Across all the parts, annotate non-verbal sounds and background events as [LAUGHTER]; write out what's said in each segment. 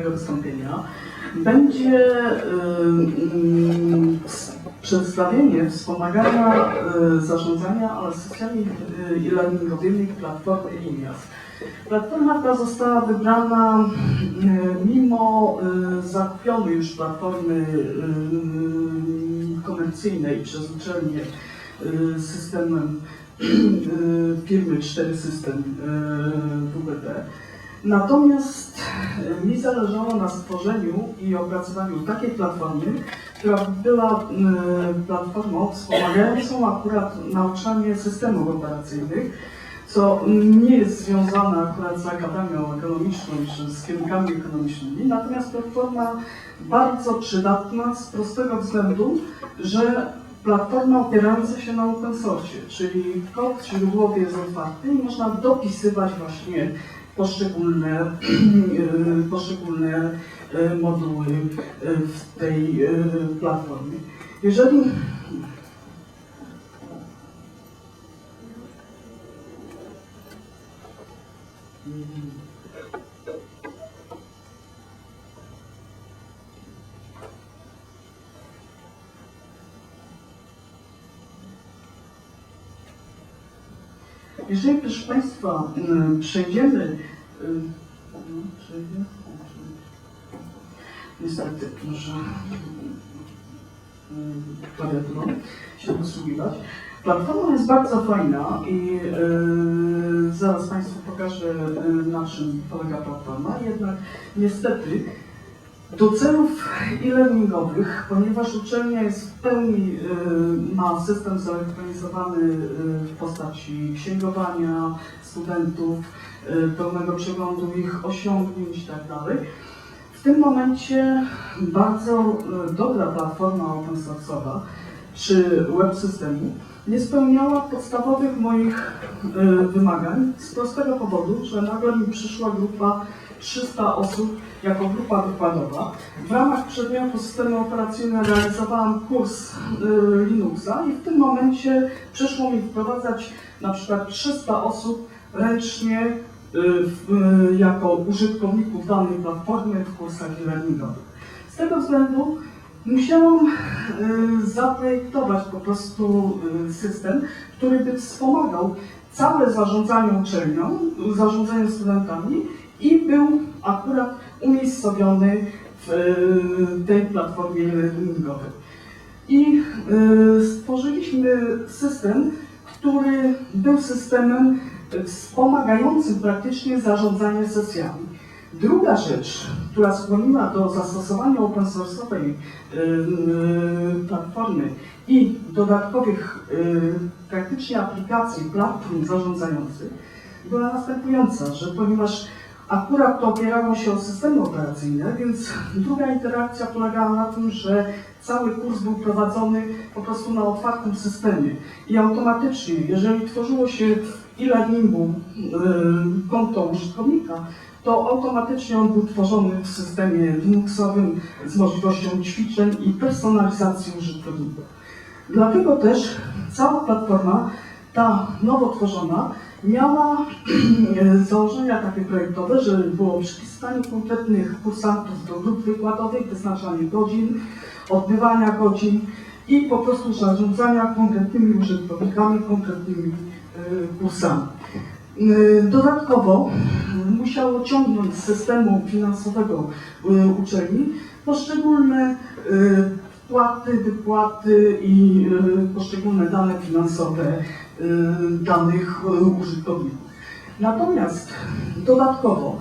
mojego wystąpienia będzie y, przedstawienie wspomagania y, zarządzania sesjami y, e-learningowymi platformy Linias. Platforma ta została wybrana y, mimo y, zakupionej już platformy y, komercyjnej przez uczelnię y, systemem y, firmy 4 System y, WBT. Natomiast y, mi zależało na stworzeniu i opracowaniu takiej platformy, która była y, platformą wspomagającą akurat nauczanie systemów operacyjnych, co nie jest związane akurat z Akademią Ekonomiczną czy z kierunkami ekonomicznymi, natomiast platforma bardzo przydatna z prostego względu, że platforma opierająca się na open source, czyli kod źródłowy jest otwarty i można dopisywać właśnie poszczególne, [CLEARS THROAT] poszczególne y, moduły y, w tej y, platformie. Jeżeli Jeżeli proszę Państwa y, przejdziemy, y, niestety proszę y, klawiaturą się posługiwać. Platforma jest bardzo fajna i zaraz Państwu pokażę na czym polega platforma, jednak niestety do celów e-learningowych, ponieważ uczelnia jest w pełni, y, ma system zelektronizowane y, w postaci księgowania studentów, y, pełnego przeglądu ich osiągnięć itd. W tym momencie bardzo dobra platforma open source'owa czy web systemu nie spełniała podstawowych moich wymagań z prostego powodu, że nagle mi przyszła grupa 300 osób jako grupa wykładowa. W ramach przedmiotu systemy operacyjne realizowałam kurs y, Linuxa i w tym momencie przyszło mi wprowadzać na przykład 300 osób ręcznie y, y, jako użytkowników danej platformy w kursach e-learningowych. Z tego względu musiałam zaprojektować po prostu system, który by wspomagał całe zarządzanie uczelnią, zarządzanie studentami i był akurat umiejscowiony w y, tej platformie learningowej. I y, stworzyliśmy system, który był systemem wspomagającym praktycznie zarządzanie sesjami. Druga rzecz, która skłoniła do zastosowania open source'owej y, platformy i dodatkowych praktycznie aplikacji, platform zarządzających, była następująca, że ponieważ akurat to opierało się o systemy operacyjne, więc druga interakcja polegała na tym, że cały kurs był prowadzony po prostu na otwartym systemie i automatycznie, jeżeli tworzyło się w e-learningu y, konto użytkownika, to automatycznie on był tworzony w systemie Linuxowym z możliwością ćwiczeń i personalizacji użytkownika. Dlatego też cała platforma, ta nowo tworzona, miała [CLEARS THROAT] założenia takie projektowe, że było przypisywanie konkretnych kursantów do grup wykładowych, wyznaczanie godzin, odbywania godzin i po prostu zarządzania konkretnymi użytkownikami, konkretnymi y, kursami. Y, Dodatkowo y, musiało ciągnąć z systemu finansowego y, uczelni poszczególne wpłaty, wypłaty i poszczególne dane finansowe danych y, użytkowników. Natomiast dodatkowo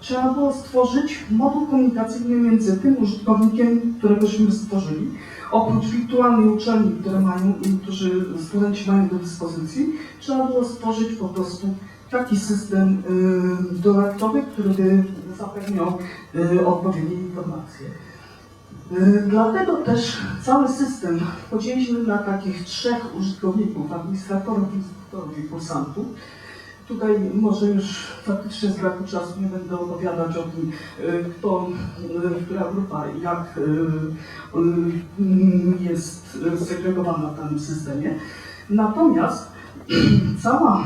trzeba było stworzyć moduł komunikacyjny między tym użytkownikiem, któregośmy stworzyli, oprócz wirtualnej uczelni, które mają, którzy studenci mają do dyspozycji, trzeba było stworzyć po prostu taki system y, dodatkowy, który by zapewniał y, odpowiednie informacje. Y, Dlatego też cały system podzieliliśmy na takich trzech użytkowników, administratorów, instruktorów i kursantów. Tutaj może już faktycznie z braku czasu nie będę opowiadać o tym, y, kto, y, która grupa, jak y, y, jest segregowana w danym systemie. Natomiast [CLEARS THROAT] cała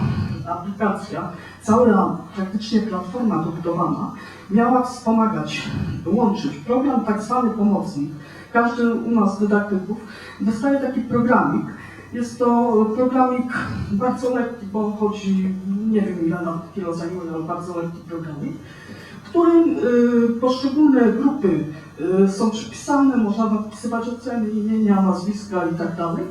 aplikacja, cała praktycznie platforma dobudowana miała wspomagać łączyć program tak zwany pomocnik. Każdy u nas dydaktyków dostaje taki programik. Jest to programik bardzo lekki, bo chodzi, nie wiem ile nam kilo zajmuje, ale bardzo lekki programik, w którym y, poszczególne grupy y, są przypisane, można wpisywać oceny, imienia, nazwiska i tak dalej.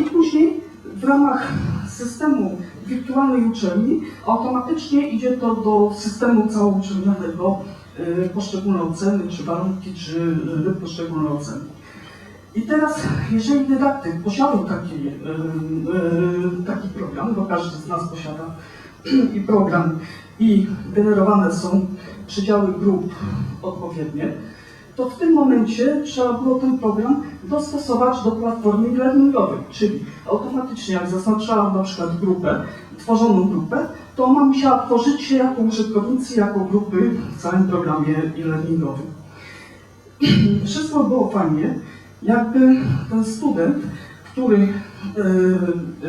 I później w ramach systemu wirtualnej uczelni automatycznie idzie to do systemu całouczelnianego y, poszczególne oceny, czy warunki, czy y, poszczególne oceny. I teraz, jeżeli dydaktyk posiadał taki, y, taki program, bo każdy z nas posiada [CLEARS THROAT] i program, i generowane są przydziały grup odpowiednie, to w tym momencie trzeba było ten program dostosować do platformy e-learningowej, czyli automatycznie jak zaznaczałam na przykład grupę, tworzoną grupę, to ona musiała tworzyć się jako użytkownicy, jako grupy w całym programie e-learningowym. [CLEARS THROAT] Wszystko było fajnie, jakby ten student, który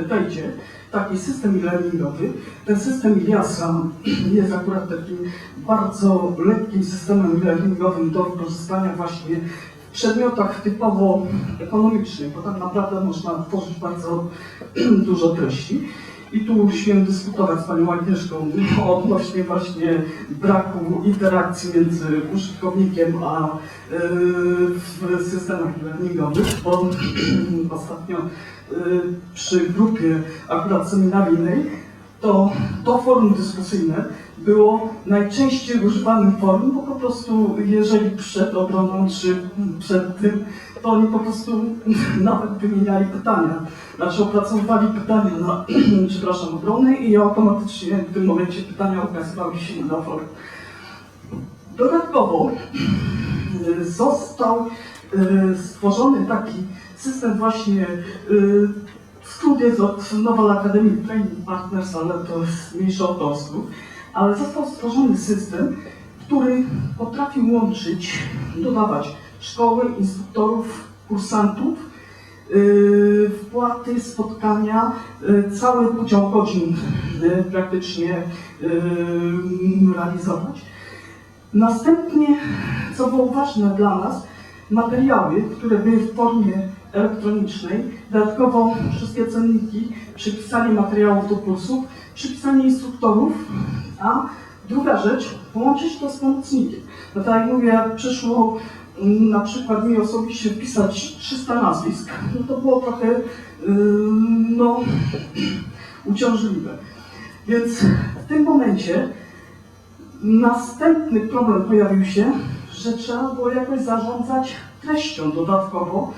wejdzie taki system e-learningowy, ten system IASA [CLEARS THROAT] jest akurat takim bardzo lekkim systemem e-learningowym do wykorzystania właśnie w przedmiotach typowo ekonomicznych, bo tam naprawdę można tworzyć bardzo [CLEARS THROAT] dużo treści. I tu śmiem dyskutować z Panią Agnieszką odnośnie właśnie braku interakcji między użytkownikiem a yy, w systemach learningowych, bo ostatnio yy, przy grupie akurat seminaryjnej to to forum dyskusyjne było najczęściej używanym forum, bo po prostu jeżeli przed obroną czy przed tym, to oni po prostu [LAUGHS] nawet wymieniali pytania. Znaczy opracowywali pytania na, [CLEARS THROAT] przepraszam, obrony i automatycznie w tym momencie pytania ukazywały się na forum. Dodatkowo [CLEARS THROAT] został y, stworzony taki system właśnie skrót jest od Nowal Academic Training Partners, ale to jest mniejsza od ale został stworzony system, który potrafi łączyć, dodawać szkoły, instruktorów, kursantów, yy, wpłaty, spotkania, yy, cały podział godzin yy, praktycznie realizować. Następnie, co było ważne dla nas, materiały, które były w formie elektronicznej, dodatkowo wszystkie cenniki, przypisanie materiałów do kursów, przypisanie instruktorów, a druga rzecz, połączyć to z pomocnikiem. No tak jak mówię, przyszło na przykład mi osobiście wpisać 300 nazwisk, no to było trochę no, [CLEARS THROAT] uciążliwe. Więc w tym momencie następny problem pojawił się, że trzeba było jakoś zarządzać treścią dodatkowo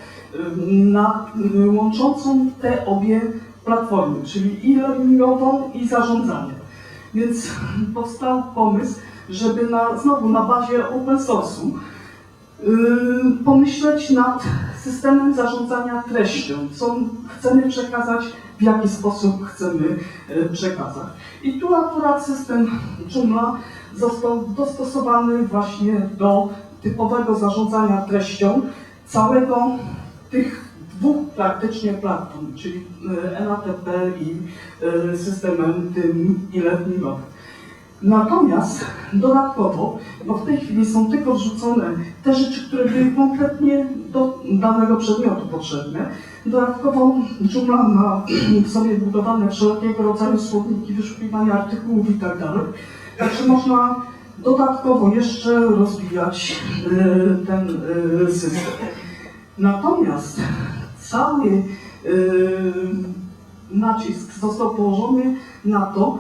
na, łączącą te obie platformy, czyli i learningową i zarządzanie. Więc powstał pomysł, żeby na, znowu na bazie open source'u pomyśleć nad systemem zarządzania treścią, co chcemy przekazać, w jaki sposób chcemy yy, przekazać. I tu akurat system Joomla został dostosowany właśnie do typowego zarządzania treścią całego tych dwóch praktycznie platform, czyli y, NATP i systemem tym e-learningowym. Natomiast dodatkowo, bo w tej chwili są tylko wrzucone te rzeczy, które były konkretnie do danego przedmiotu potrzebne. Dodatkowo Joomla ma w sobie budowane wszelkiego rodzaju słowniki, wyszukiwania artykułów i tak. Także można dodatkowo jeszcze rozwijać y, ten y, system. Natomiast cały yy, nacisk został położony na to,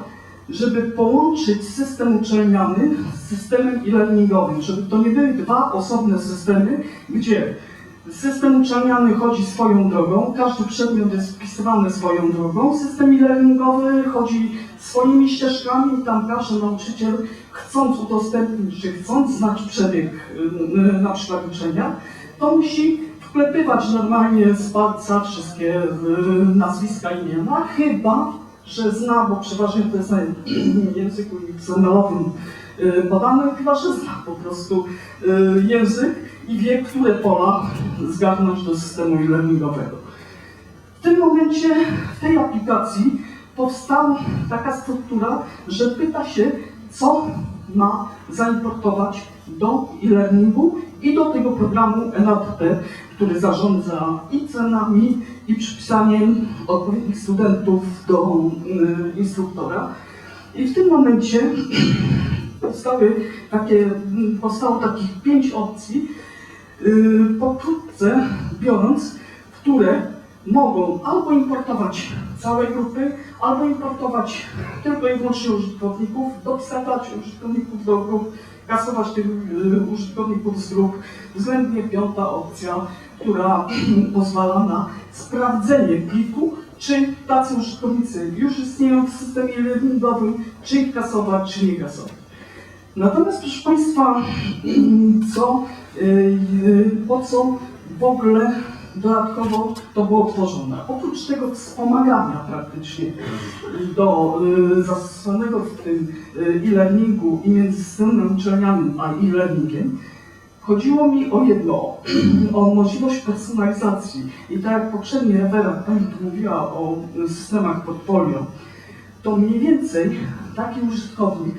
żeby połączyć system uczelniany z systemem e-learningowym, żeby to nie były dwa osobne systemy, gdzie system uczelniany chodzi swoją drogą, każdy przedmiot jest wpisywany swoją drogą, system e-learningowy chodzi swoimi ścieżkami i tam każdy nauczyciel chcąc udostępnić, czy chcąc znać przebieg yy, na przykład uczenia, to musi wklepywać normalnie z palca wszystkie y, nazwiska imiona, chyba, że zna, bo przeważnie to jest na [CLEARS THROAT] języku XML-owym y, podane, chyba, że zna po prostu y, język i wie, które pola zgarnąć do systemu e-learningowego. W tym momencie, w tej aplikacji powstała taka struktura, że pyta się, co ma zaimportować do e-learningu i do tego programu NLP, który zarządza i cenami, i przypisaniem odpowiednich studentów do y, instruktora. I w tym momencie [CLEARS THROAT] powstały takie, powstało takich pięć opcji, yy, pokrótce biorąc, które mogą albo importować całe grupy, albo importować tylko i wyłącznie użytkowników, dopisywać użytkowników do grup, kasować tych yy, użytkowników z grup. Względnie piąta opcja, która [CLEARS THROAT] pozwala na sprawdzenie pliku, czy tacy użytkownicy już istnieją w systemie learningowym, czy ich kasować, czy nie kasować. Natomiast proszę Państwa, [CLEARS THROAT] co, yy, po co w ogóle dodatkowo to było tworzone? Oprócz tego wspomagania praktycznie do yy, zastosowanego w tym yy, e-learningu i między systemem uczelnianym a e-learningiem, chodziło mi o jedno, [CLEARS THROAT] o możliwość personalizacji. I tak jak poprzedni referent Pani tu mówiła o systemach portfolio, to mniej więcej taki użytkownik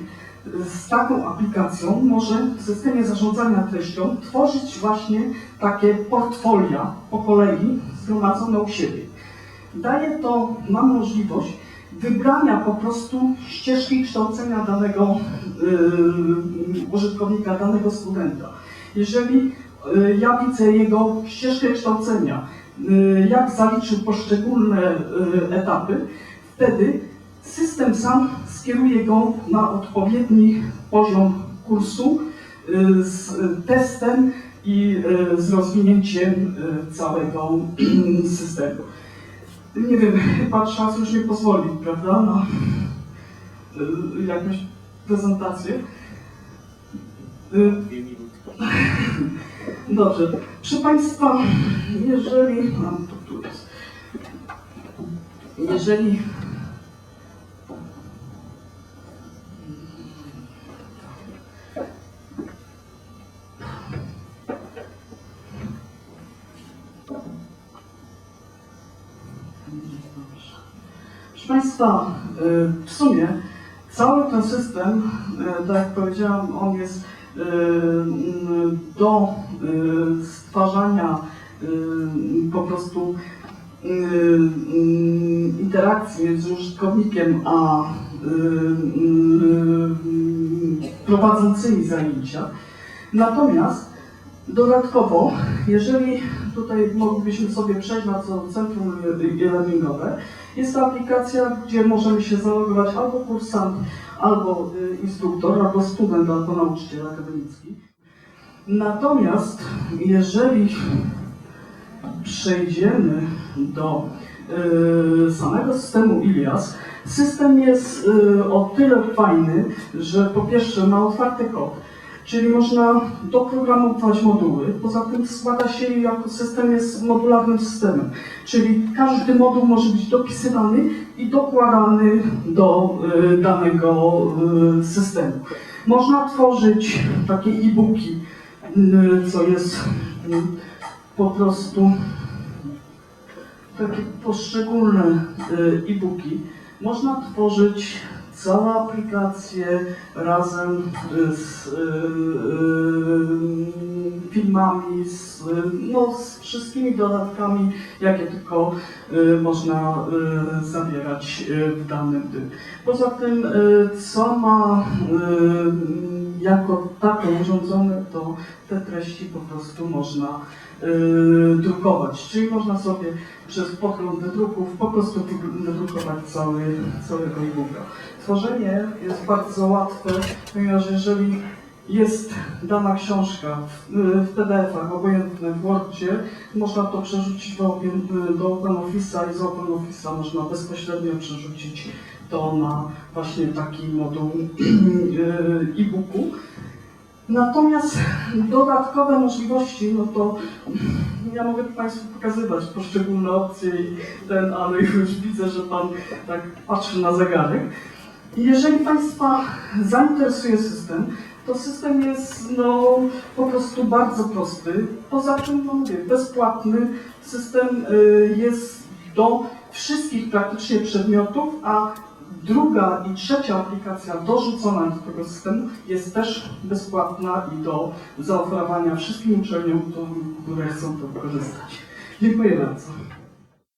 z taką aplikacją może w systemie zarządzania treścią tworzyć właśnie takie portfolia po kolei zgromadzone u siebie. Daje to nam możliwość wybrania po prostu ścieżki kształcenia danego yy, użytkownika, danego studenta. Jeżeli yy, ja widzę jego ścieżkę kształcenia, yy, jak zaliczył poszczególne yy, etapy, wtedy system sam skieruje go na odpowiedni poziom kursu y, z testem i y, z rozwinięciem y, całego [CLEARS THROAT] systemu. Nie wiem, chyba czas już nie pozwoli, prawda, na jakąś prezentację. [LAUGHS] Dobrze. Proszę Państwa, jeżeli... Jeżeli... Proszę Państwa, y, w sumie cały ten system, y, tak jak powiedziałam, on jest y, do stwarzania po prostu interakcji między użytkownikiem a prowadzącymi zajęcia. Natomiast dodatkowo, jeżeli tutaj moglibyśmy sobie przejść na to centrum e-learningowe, jest to aplikacja, gdzie możemy się zalogować albo kursant, albo y, instruktor, albo student, albo nauczyciel akademicki. Natomiast jeżeli przejdziemy do y, samego systemu Ilias, system jest y, o tyle fajny, że po pierwsze ma otwarty kod, czyli można doprogramować moduły. Poza tym składa się jako system jest modularnym systemem, czyli każdy moduł może być dopisywany i dokładany do y, danego y, systemu. Można tworzyć takie e-booki, y, co jest y, po prostu takie poszczególne y, e-booki. Można tworzyć całe aplikacje razem y, z y, y, filmami, z, no, z wszystkimi dodatkami, jakie tylko można zawierać w danym tym. Poza tym, co ma jako takie urządzone, to te treści po prostu można drukować. Czyli można sobie przez podgląd wydruków po prostu wydrukować cały, całego e-booka. Tworzenie jest bardzo łatwe, ponieważ jeżeli jest dana książka w, w PDF-ach, obojętne w Wordzie, można to przerzucić do, Open- do OpenOffice'a i z OpenOffice'a można bezpośrednio przerzucić to na właśnie taki moduł e-booku. Natomiast dodatkowe możliwości, no to ja mogę Państwu pokazywać poszczególne opcje i ten, ale już widzę, że Pan tak patrzy na zegarek. Jeżeli Państwa zainteresuje system, to system jest no, po prostu bardzo prosty. Poza tym, no mówię, bezpłatny. System y, jest do wszystkich praktycznie przedmiotów, a druga i trzecia aplikacja dorzucona do tego systemu jest też bezpłatna i do zaoferowania wszystkim uczelniom, które chcą to wykorzystać. Dziękuję bardzo.